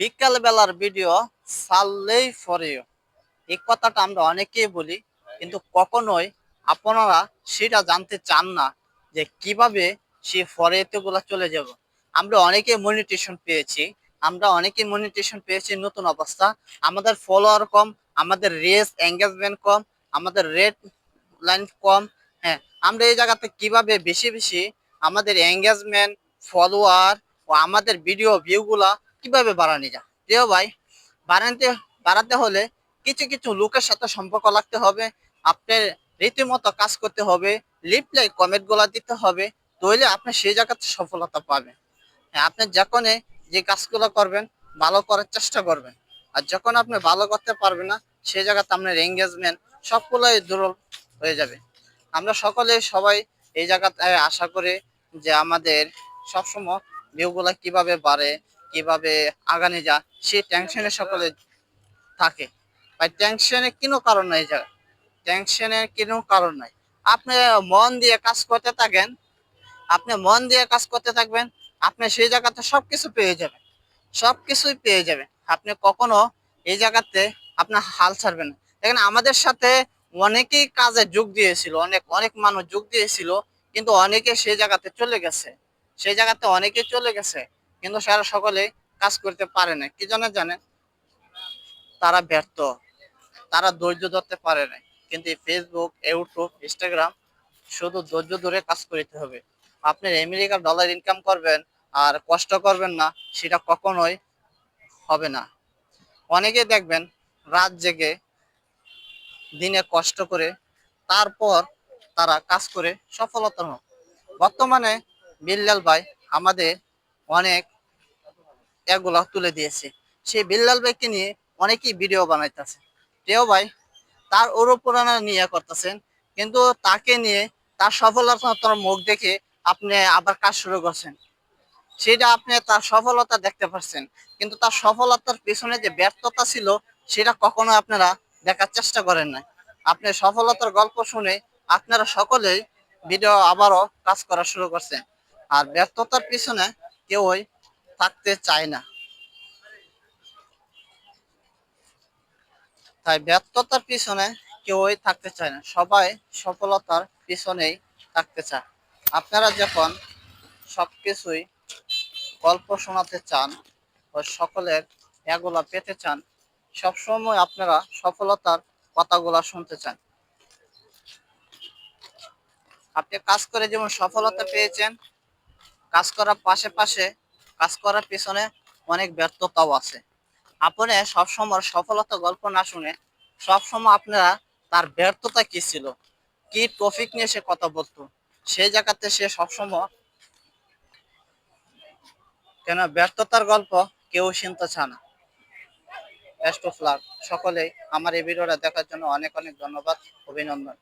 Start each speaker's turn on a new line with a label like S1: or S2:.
S1: বিকাল বেলার ভিডিও সাললেই ফরে এই কথাটা আমরা অনেকেই বলি, কিন্তু কখনোই আপনারা সেটা জানতে চান না যে কীভাবে সে ফরেতে গুলা চলে যাব। আমরা অনেকে মনিটেশন পেয়েছি, আমরা অনেকে মনিটেশন পেয়েছি নতুন অবস্থা। আমাদের ফলোয়ার কম, আমাদের রেস এঙ্গেজমেন্ট কম, আমাদের রেট লাইন কম। হ্যাঁ আমরা এই জায়গাতে কীভাবে বেশি বেশি আমাদের এঙ্গেজমেন্ট ফলোয়ার ও আমাদের ভিডিও ভিউগুলা কীভাবে বাড়ানো যায়? প্রিয় ভাই, বাড়াতে বাড়াতে হলে কিছু কিছু লোকের সাথে সম্পর্ক রাখতে হবে, আপনার রীতিমতো কাজ করতে হবে রিপ্লাই কমেন্টগুলা দিতে হবে, তাহলে আপনি সেই জায়গাতে সফলতা পাবেন। হ্যাঁ আপনি যখন যে কাজগুলো করবেন, ভালো করার চেষ্টা করবেন। আর যখন আপনি ভালো করতে পারবেন না, সেই জায়গাতে আপনার এঙ্গেজমেন্ট সবগুলোই দুর্বল হয়ে যাবে। আমরা সকলে সবাই এই জায়গাতে আশা করি যে আমাদের সবসময় ভিউগুলা কীভাবে বাড়ে কীভাবে আগানে যা সেই টেনশনে সকলে থাকে। ভাই টেনশনের কোনো কারণ নাই জায়গায় টেনশনের কোনো কারণ নাই। আপনি মন দিয়ে কাজ করতে থাকেন, আপনি মন দিয়ে কাজ করতে থাকবেন, আপনি সেই জায়গাতে সবকিছু পেয়ে যাবেন, সবকিছুই পেয়ে যাবেন। আপনি কখনো এই জায়গাতে আপনার হাল ছাড়বেন দেখেন, আমাদের সাথে অনেকেই কাজে যোগ দিয়েছিল, অনেক অনেক মানুষ যোগ দিয়েছিল, কিন্তু অনেকে সেই জায়গাতে চলে গেছে। সেই জায়গাতে অনেকে চলে গেছে। কিন্তু সারা সকলে কাজ করতে পারে না। কি জানে? জানেন তারা ব্যর্থ। তারা ধৈর্য ধরতে পারে না। কিন্তু ফেসবুক ইউটিউব ইনস্টাগ্রাম শুধু ধৈর্য ধরে কাজ করতে হবে। আপনি আমেরিকার ডলার ইনকাম করবেন আর কষ্ট করবেন না, সেটা কখনোই হবে না। অনেকে দেখবেন রাত জেগে, দিনে কষ্ট করে, তারপর তারা কাজ করে সফলতা হন বর্তমানে বিল্লাল ভাই আমাদের অনেক এগুলা তুলে দিয়েছে। সেই বিল্লাল ভাইকে নিয়ে অনেকেই ভিডিও বানাইতেছে। প্রিয় ভাই, তার অনুপ্রেরণা নিয়ে করতেছেন, কিন্তু তাকে নিয়ে তার সফলতার মুখ দেখে আপনি আবার কাজ শুরু করছেন। সেটা আপনি তার সফলতা দেখতে পাচ্ছেন কিন্তু তার সফলতার পিছনে যে ব্যর্থতা ছিল, সেটা কখনো আপনারা দেখার চেষ্টা করেন না আপনি সফলতার গল্প শুনে আপনারা সকলেই ভিডিও আবারও কাজ করা শুরু করছেন। আর ব্যর্থতার পিছনে কেউই থাকতে চায় না। তাই ব্যর্থতার পিছনে কেউই থাকতে চায় না। সবাই সফলতার পিছনেই থাকতে চায়। আপনারা যখন সবকিছুই গল্প শোনাতে চান ও সকলের এগুলা পেতে চান, সবসময় আপনারা সফলতার কথাগুলা শুনতে চান। আপনি কাজ করে যেমন সফলতা পেয়েছেন কাজ করার পাশে পাশে কাজ করার পিছনে অনেক ব্যর্থতাও আছে। আপনি সবসময় সফলতা গল্প না শুনে সবসময় আপনারা তার ব্যর্থতা কি ছিল? কি টপিক নিয়ে সে কথা বলতো? সেই জায়গাতে সে সবসময় কেন ব্যর্থতার গল্প কেউ শুনতে চায় না। বেস্ট অফ লাক সকলেই আমার এই ভিডিওটা দেখার জন্য অনেক অনেক ধন্যবাদ, অভিনন্দন।